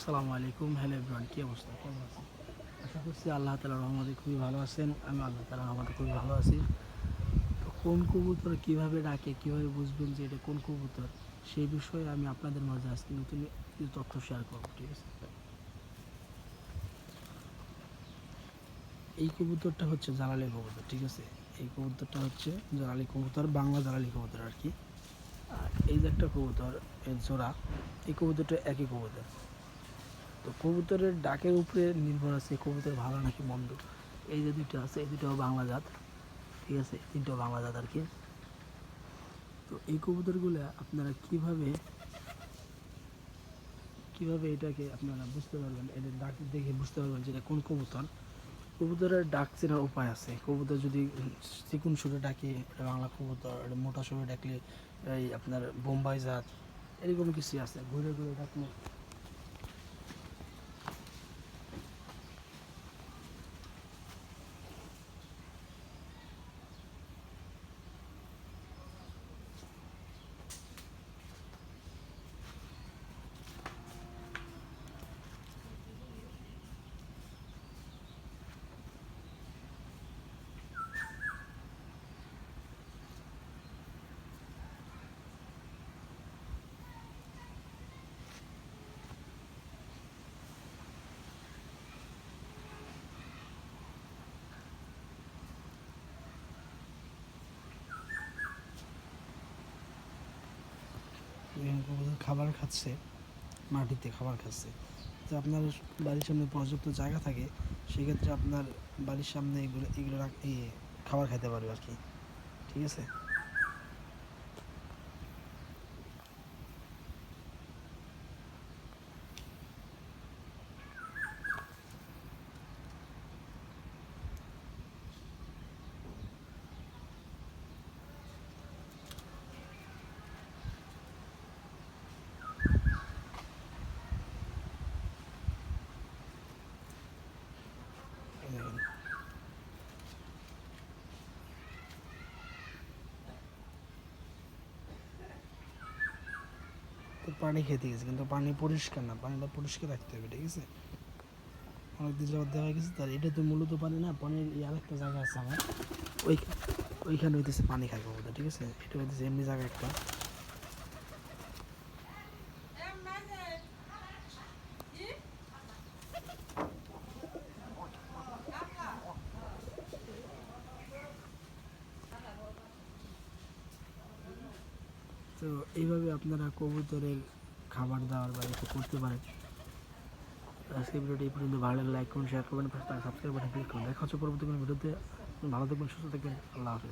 আসসালামু আলাইকুম। Hello everyone, কী অবস্থা? কেমন আছেন? আশা করছি আল্লাহ তালা রহমতে খুবই ভালো আছেন। আমি আল্লাহ তালা রহমতে খুবই ভালো আছি। তো কোন কবুতর কীভাবে ডাকে, কীভাবে বুঝবেন যে এটা কোন কবুতর? সেই বিষয়ে আমি আপনাদের মাঝে আজকে নতুন কিছু তথ্য শেয়ার করব, ঠিক আছে? এই কবুতরটা হচ্ছে জালালি কবুতর, ঠিক আছে? এই কবুতরটা হচ্ছে জালালি কবুতর, বাংলা জালালি কবুতর আর কি। আর এই যে একটা কবুতর, এর জোড়া, এই কবুতরটা একই কবুতর। তো কবুতরের ডাকের উপরে নির্ভর আছে কবুতর ভালো নাকি মন্দ। এই যে দুটো আছে, এই দুটাও বাংলা জাত, ঠিক আছে? তিনটাও বাংলা জাত আর কি। তো এই কবুতরগুলো আপনারা কীভাবে কীভাবে এটাকে আপনারা বুঝতে পারবেন? এদের ডাক দেখে বুঝতে পারবেন যে এটা কোন কবুতর। কবুতরের ডাক চেনার উপায় আছে। কবুতর যদি চিকুন সুরে ডাকে বাংলা কবুতর মোটা সুরে ডাকলে, এই আপনার বোম্বাই জাত, এরকম কিছু আছে। ঘুরে ঘুরে ডাকলে খাবার খাচ্ছে, মাটিতে খাবার খাচ্ছে। তো আপনার বাড়ির সামনে পর্যাপ্ত জায়গা থাকে, সেক্ষেত্রে আপনার বাড়ির সামনে এগুলো এগুলো খাবার খাইতে পারবে আর কি। ঠিক আছে এই দেখেন। তো পানি খেতে গেছে, কিন্তু পানি পরিষ্কার না, পানিটা পরিষ্কার রাখতে হবে, ঠিক আছে? অনেক দিন যাওয়ার দেওয়া গেছে, তার এটা তো মূলত পানি না, পানির আর একটা জায়গা আছে আমার, ওই ওইখানে হইতেছে পানি খাই ঠিক আছে? এটা হইতেছে এমনি জায়গা একটা। তো এইভাবে আপনারা কবুতরের খাবার দাবার বা এটা করতে পারেন। আজকে ভিডিওটি এই পর্যন্ত। ভালো লাগলে লাইক করুন শেয়ার করবেন সাবস্ক্রাইব বাটন ক্লিক করুন। দেখা হচ্ছে পরবর্তী কোনো ভিডিওতে। ভালো থাকবেন, সুস্থ থাকবেন। আল্লাহ হাফিজ।